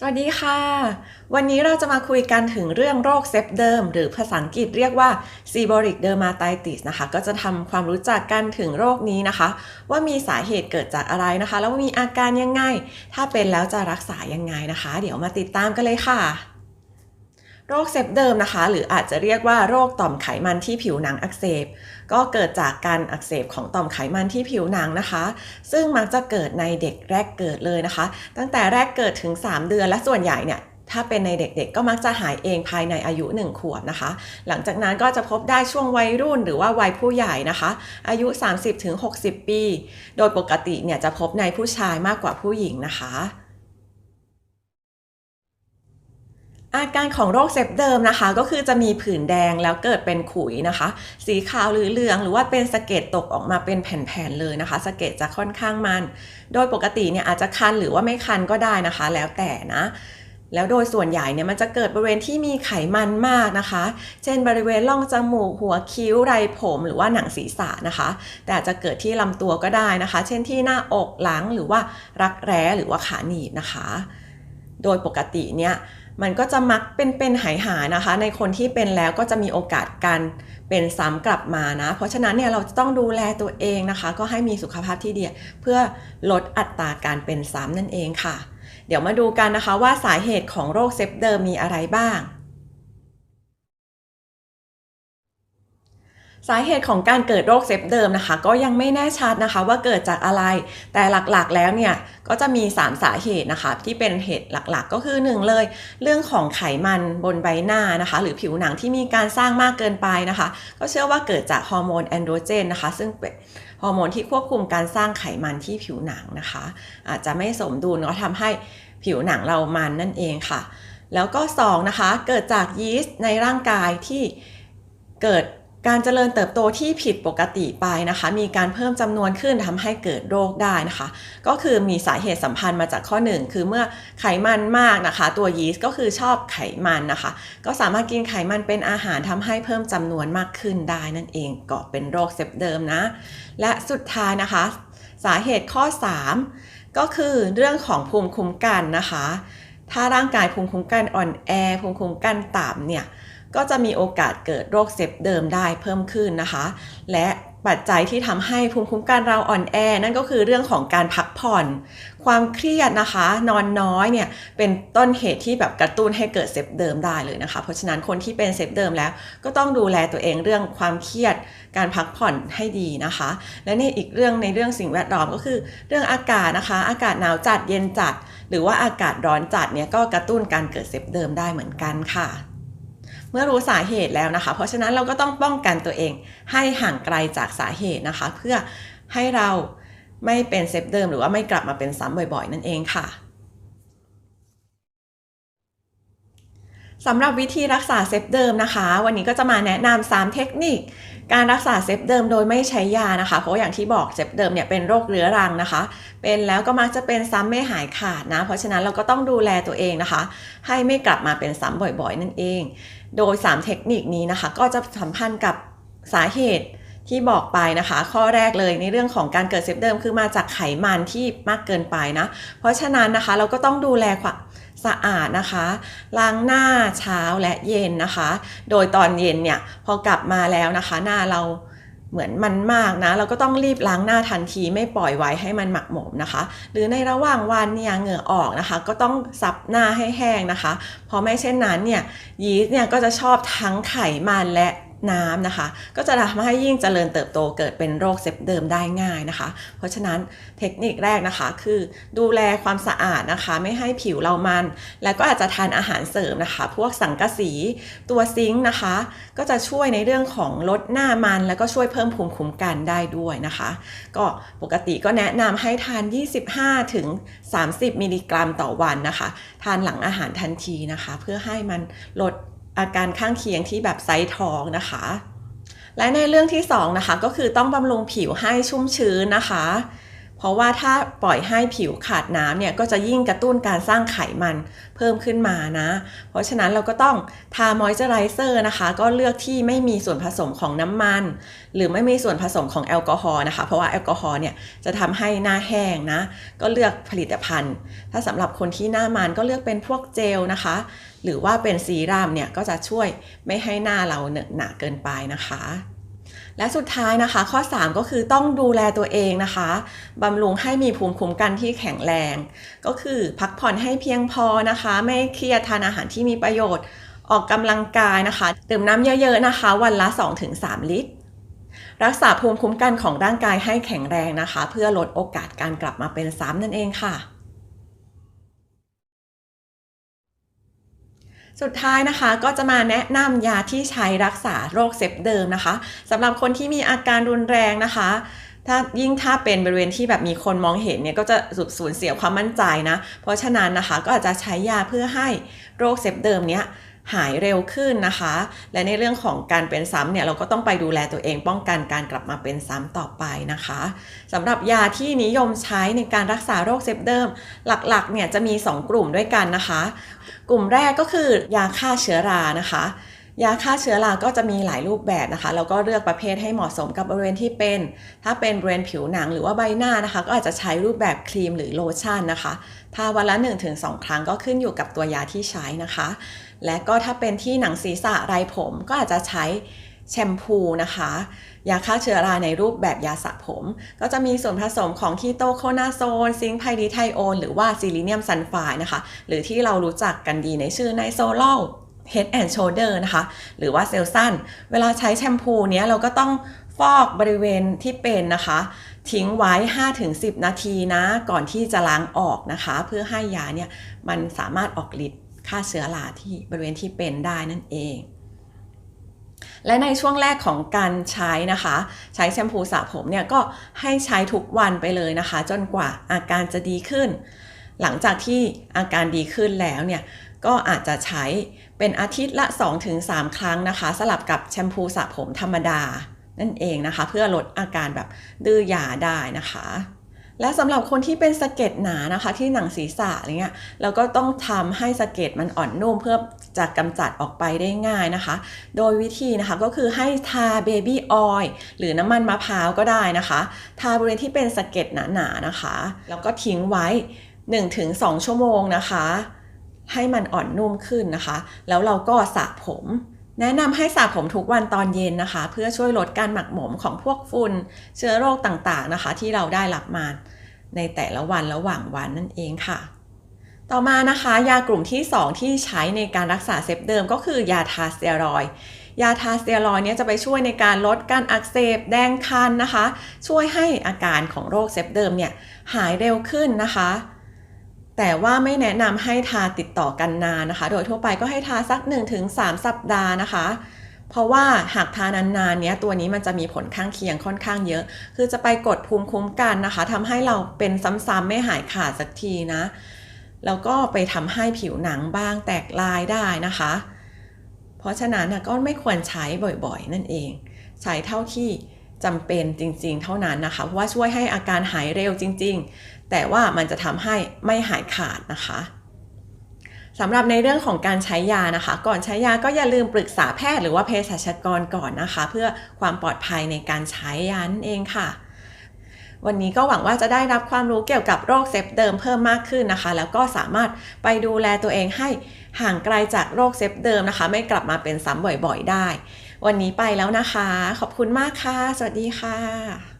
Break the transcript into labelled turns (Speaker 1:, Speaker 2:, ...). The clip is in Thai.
Speaker 1: สวัสดีค่ะ วันนี้เราจะมาคุยกันถึงเรื่องโรคเซฟเดิมหรือภาษาอังกฤษเรียกว่า seborrheic dermatitis นะคะ ก็จะทำความรู้จักกันถึงโรคนี้นะคะ ว่ามีสาเหตุเกิดจากอะไรนะคะ แล้วมีอาการยังไง ถ้าเป็นแล้วจะรักษายังไงนะคะ เดี๋ยวมาติดตามกันเลยค่ะ โรคเซปเดิมนะคะ หรืออาจจะเรียกว่าโรคต่อมไขมันที่ผิวหนังอักเสบ ก็เกิดจากการอักเสบของต่อมไขมันที่ผิวหนังนะคะ ซึ่งมักจะเกิดในเด็กแรกเกิดเลยนะคะ ตั้งแต่แรกเกิดถึง 3 เดือนและส่วนใหญ่เนี่ยถ้าเป็นในเด็กๆ ก็มักจะหายเองภายในอายุ 1 ขวบนะคะ หลังจากนั้นก็จะพบได้ช่วงวัยรุ่นหรือว่าวัยผู้ใหญ่นะคะ อายุ 30-60 ปี โดยปกติเนี่ยจะพบในผู้ชายมากกว่าผู้หญิงนะคะ อาการของโรคเซปเดิมนะคะ ก็คือจะมีผื่นแดงแล้วเกิดเป็นขุยนะคะ สีขาวหรือเหลือง หรือว่าเป็นสะเก็ดตกออกมาเป็นแผ่นๆเลยนะคะสะเก็ดจะค่อนข้างมัน โดยปกติเนี่ยอาจจะคันหรือว่าไม่คันก็ได้นะคะ แล้วแต่นะแล้วโดยส่วนใหญ่เนี่ยมันจะเกิดบริเวณที่มีไขมันมากนะคะ เช่นบริเวณร่องจมูกหัวคิ้วไรผมหรือว่าหนังศีรษะนะคะ แต่อาจจะเกิดที่ลำตัวก็ได้นะคะ เช่นที่หน้าอกหลังหรือว่ารักแร้หรือว่าขาหนีบนะคะ โดยปกติเนี่ย มันก็จะมักเป็นเป็นหายหานะคะ ในคนที่เป็นแล้วก็จะมีโอกาสการเป็นซ้ำกลับมานะ เพราะฉะนั้นเนี่ยเราจะต้องดูแลตัวเองนะคะ ก็ให้มีสุขภาพที่ดีเพื่อลดอัตราการเป็นซ้ำนั่นเองค่ะ เดี๋ยวมาดูกันนะคะว่าสาเหตุของโรคเซฟเดิมมีอะไรบ้าง สาเหตุของการเกิดโรคเซปเดิมนะคะ ก็ยังไม่แน่ชัดนะคะว่าเกิดจากอะไร แต่หลักๆแล้วเนี่ยก็จะมี 3 สาเหตุนะคะที่เป็นเหตุหลักๆ ก็คือ 1 เลย เรื่องของไขมันบนใบหน้านะคะ หรือผิวหนังที่มีการสร้างมากเกินไปนะคะ ก็เชื่อว่าเกิดจากฮอร์โมนแอนโดรเจนนะคะ ซึ่งเป็นฮอร์โมนที่ควบคุมการสร้างไขมันที่ผิวหนังนะคะ อาจจะไม่สมดุลก็ทำให้ผิวหนังเรามันนั่นเองค่ะ แล้วก็2นะคะเกิดจากยีสต์ในร่างกายที่เกิด การเจริญเติบโตที่ผิดปกติไปนะคะ มีการเพิ่มจำนวนขึ้นทำให้เกิดโรคได้นะคะ ก็คือมีสาเหตุสัมพันธ์มาจากข้อ 1 คือเมื่อไขมันมากนะคะ ตัวยีสต์ก็คือชอบไขมันนะคะ ก็สามารถกินไขมันเป็นอาหารทำให้เพิ่มจำนวนมากขึ้นได้นั่นเองก็เป็นโรคเซปเดิมนะ และสุดท้ายนะคะ สาเหตุข้อ 3 ก็คือเรื่องของภูมิคุ้มกันนะคะ ถ้าร่างกายภูมิคุ้มกันอ่อนแอภูมิคุ้มกันต่ำเนี่ย ก็จะมีโอกาสเกิดโรคเซปเดิมได้เพิ่มขึ้นนะคะ และปัจจัยที่ทำให้ภูมิคุ้มกันเราอ่อนแอ นั่นก็คือเรื่องของการพักผ่อน ความเครียดนะคะ นอนน้อยเนี่ยเป็นต้นเหตุที่แบบกระตุ้นให้เกิดเซปเดิมได้เลยนะคะ เพราะฉะนั้นคนที่เป็นเซปเดิมแล้ว ก็ต้องดูแลตัวเองเรื่องความเครียด การพักผ่อนให้ดีนะคะ และในอีกเรื่องในเรื่องสิ่งแวดล้อมก็คือ เรื่องอากาศนะคะ อากาศหนาวจัดเย็นจัด หรือว่าอากาศร้อนจัดเนี่ยก็กระตุ้นการเกิดเซปเดิมได้เหมือนกันค่ะ เมื่อรู้สาเหตุแล้วนะคะ เพราะฉะนั้นเราก็ต้องป้องกันตัวเอง ให้ห่างไกลจากสาเหตุนะคะ เพื่อให้เราไม่เป็นเซฟเดิมหรือว่าไม่กลับมาเป็นซ้ำบ่อย ๆ นั่นเองค่ะ สำหรับวิธีรักษาเซฟเดิมนะคะ วันนี้ก็จะมาแนะนำ3เทคนิค การรักษาเซฟเดิมโดยไม่ใช้ยานะคะ เพราะอย่างที่บอกเซฟเดิมเนี่ยเป็นโรคเรื้อรังนะคะ เป็นแล้วก็มักจะเป็นซ้ำไม่หายขาดนะ เพราะฉะนั้นเราก็ต้องดูแลตัวเองนะคะ ให้ไม่กลับมาเป็นซ้ำบ่อยๆ นั่นเอง โดย 3 เทคนิคนี้นะคะ ก็จะสัมพันธ์กับสาเหตุ ที่บอกไปนะคะ ข้อแรกเลยในเรื่องของการเกิดเซปเดิมคือมาจากไขมันที่มากเกินไปนะ เพราะฉะนั้นนะคะเราก็ต้องดูแลความสะอาดนะคะ ล้างหน้าเช้าและเย็นนะคะ โดยตอนเย็นเนี่ยพอกลับมาแล้วนะคะ หน้าเราเหมือนมันมากนะ เราก็ต้องรีบล้างหน้าทันทีไม่ปล่อยไว้ให้มันหมักหมมนะคะ หรือในระหว่างวันเนี่ยเหงื่อออกนะคะ ก็ต้องซับหน้าให้แห้งนะคะ เพราะไม่เช่นนั้นเนี่ยยีสต์เนี่ยก็จะชอบทั้งไขมันและ น้ำนะคะ ก็จะทำให้ยิ่งเจริญเติบโตเกิดเป็นโรคเซปเดิมได้ง่ายนะคะ เพราะฉะนั้นเทคนิคแรกนะคะ คือดูแลความสะอาดนะคะ ไม่ให้ผิวเรามัน แล้วก็อาจจะทานอาหารเสริมนะคะ พวกสังกะสีตัวซิงค์นะคะ ก็จะช่วยในเรื่องของลดหน้ามันแล้วก็ช่วยเพิ่มภูมิคุ้มกันได้ด้วยนะคะ ก็ปกติก็แนะนำให้ทาน 25ถึง30 มิลลิกรัมต่อวันนะคะ ทานหลังอาหารทันทีนะคะ เพื่อให้มันลด อาการข้างเคียงที่แบบไซท้องนะคะ และในเรื่องที่2นะคะก็คือต้องบำรุงผิวให้ชุ่มชื้นนะคะ เพราะว่าถ้าปล่อยให้ผิวขาดน้ำเนี่ยก็จะยิ่งกระตุ้นการสร้างไขมันเพิ่มขึ้นมานะ เพราะฉะนั้นเราก็ต้องทามอยเจอไรเซอร์นะคะ ก็เลือกที่ไม่มีส่วนผสมของน้ำมัน หรือไม่มีส่วนผสมของแอลกอฮอล์นะคะ เพราะว่าแอลกอฮอล์เนี่ยจะทำให้หน้าแห้งนะ ก็เลือกผลิตภัณฑ์ ถ้าสำหรับคนที่หน้ามันก็เลือกเป็นพวกเจลนะคะ หรือว่าเป็นซีรัมเนี่ยก็จะช่วยไม่ให้หน้าเราเหนอะหนะเกินไปนะคะ และสุดท้ายนะคะ ข้อ 3 ก็คือต้องดูแลตัวเองนะคะบำรุงให้มีภูมิคุ้มกันที่แข็งแรง ก็คือพักผ่อนให้เพียงพอนะคะ ไม่เครียดทานอาหารที่มีประโยชน์ ออกกำลังกายนะคะ ดื่มน้ำเยอะๆนะคะ วันละ 2-3 ลิตร รักษาภูมิคุ้มกันของร่างกายให้แข็งแรงนะคะ เพื่อลดโอกาสการกลับมาเป็นซ้ำนั่นเองค่ะ สุดท้ายนะคะก็จะมาแนะนำยาที่ใช้รักษาโรคเซปเดิมนะคะสำหรับคนที่มีอาการรุนแรงนะคะ ถ้ายิ่งถ้าเป็นบริเวณที่แบบมีคนมองเห็นเนี่ยก็จะสูญเสียความมั่นใจนะ เพราะฉะนั้นนะคะก็อาจจะใช้ยาเพื่อให้โรคเซปเดิมเนี้ย หายเร็วขึ้นนะคะ และในเรื่องของการเป็นซ้ำเนี่ยเราก็ต้องไปดูแลตัวเองป้องกันการกลับมาเป็นซ้ำต่อไปนะคะสำหรับยาที่นิยมใช้ในการรักษาโรคเซปเดิม หลักๆเนี่ยจะมี 2 กลุ่มด้วยกันนะคะ กลุ่มแรกก็คือยาฆ่าเชื้อรานะคะยาฆ่าเชื้อราก็จะมีหลายรูปแบบนะคะแล้วก็เลือกประเภทให้เหมาะสมกับบริเวณที่เป็น ถ้าเป็นบริเวณผิวหนังหรือว่าใบหน้านะคะ ก็อาจจะใช้รูปแบบครีมหรือโลชั่นนะคะทาวันละ 1-2 ครั้งก็ขึ้นอยู่กับตัวยาที่ใช้นะคะ และก็ถ้าเป็นที่หนังศีรษะไรผมก็อาจจะใช้แชมพูนะคะ ยาฆ่าเชื้อราในรูปแบบยาสระผม ก็จะมีส่วนผสมของคีโตโคนาโซน ซิงค์ไพดีไทโอน หรือว่าซิลิเนียมซัลไฟด์นะคะ หรือที่เรารู้จักกันดีในชื่อไนโซล Head and Shoulder นะคะ หรือว่าเซลซันเวลาใช้แชมพูเนี้ยเราก็ต้องฟอกบริเวณที่เป็นนะคะ ทิ้งไว้ 5-10 นาทีนะ ก่อนที่จะล้างออกนะคะ เพื่อให้ยาเนี่ยมันสามารถออกฤทธิ์ ฆ่าเชื้อราที่บริเวณที่เป็นได้นั่นเอง และในช่วงแรกของการใช้นะคะ ใช้แชมพูสระผมเนี่ยก็ให้ใช้ทุกวันไปเลยนะคะ จนกว่าอาการจะดีขึ้น หลังจากที่อาการดีขึ้นแล้วเนี่ยก็อาจจะใช้เป็นอาทิตย์ละ 2-3 ครั้งนะคะ สลับกับแชมพูสระผมธรรมดานั่นเองนะคะ เพื่อลดอาการแบบดื้อยาได้นะคะ และสำหรับคนที่เป็นสะเก็ดหนานะคะที่หนังศีรษะอะไรเงี้ยเราก็ต้องทำให้สะเก็ดมันอ่อนนุ่มเพื่อจะกำจัดออกไปได้ง่ายนะคะ โดยวิธีนะคะก็คือให้ทาเบบี้ออยล์หรือน้ำมันมะพร้าวก็ได้นะคะ ทาบริเวณที่เป็นสะเก็ดหนาๆนะคะ แล้วก็ทิ้งไว้ 1-2 ชั่วโมงนะคะ ให้มันอ่อนนุ่มขึ้นนะคะ แล้วเราก็สระผม แนะนำให้สระผมทุกวันตอนเย็นนะคะ เพื่อช่วยลดการหมักหมมของพวกฝุ่นเชื้อโรคต่างๆนะคะ ที่เราได้รับมาในแต่ละวันระหว่างวันนั่นเองค่ะ ต่อมานะคะ ยากลุ่มที่ 2 ที่ใช้ในการรักษาเซปเดิมก็คือยาทาสเตียรอยยาทาสเตียรอยเนี่ยจะไปช่วยในการลดการอักเสบแดงคันนะคะ ช่วยให้อาการของโรคเซปเดิมเนี่ยหายเร็วขึ้นนะคะ แต่ว่าไม่แนะนำให้ทาติดต่อกันนานนะคะ โดยทั่วไปก็ให้ทาสัก 1-3 สัปดาห์นะคะ เพราะว่าหากทานานๆเนี้ยตัวนี้มันจะมีผลข้างเคียงค่อนข้างเยอะ คือจะไปกดภูมิคุ้มกันนะคะทำให้เราเป็นซ้ำๆไม่หายขาดสักทีนะ แล้วก็ไปทำให้ผิวหนังบ้างแตกลายได้นะคะ เพราะฉะนั้นก็ไม่ควรใช้บ่อยๆ นั่นเอง ใช้เท่าที่ จำเป็นจริง ๆ เท่านั้นนะคะ เพราะว่าช่วยให้อาการหายเร็วจริง ๆ แต่ว่ามันจะทำให้ไม่หายขาดนะคะสำหรับในเรื่องของการใช้ยานะคะ ก่อนใช้ยาก็อย่าลืมปรึกษาแพทย์หรือว่าเภสัชกรก่อนนะคะ เพื่อความปลอดภัยในการใช้ยานั่นเองค่ะ วันนี้ก็หวังว่าจะได้รับความรู้เกี่ยวกับโรคเซปเดิมเพิ่มมากขึ้นนะคะ แล้วก็สามารถไปดูแลตัวเองให้ห่างไกลจากโรคเซปเดิมนะคะ ไม่กลับมาเป็นซ้ำบ่อยๆ ได้ วันนี้ไปแล้วนะคะ ขอบคุณมากค่ะ สวัสดีค่ะ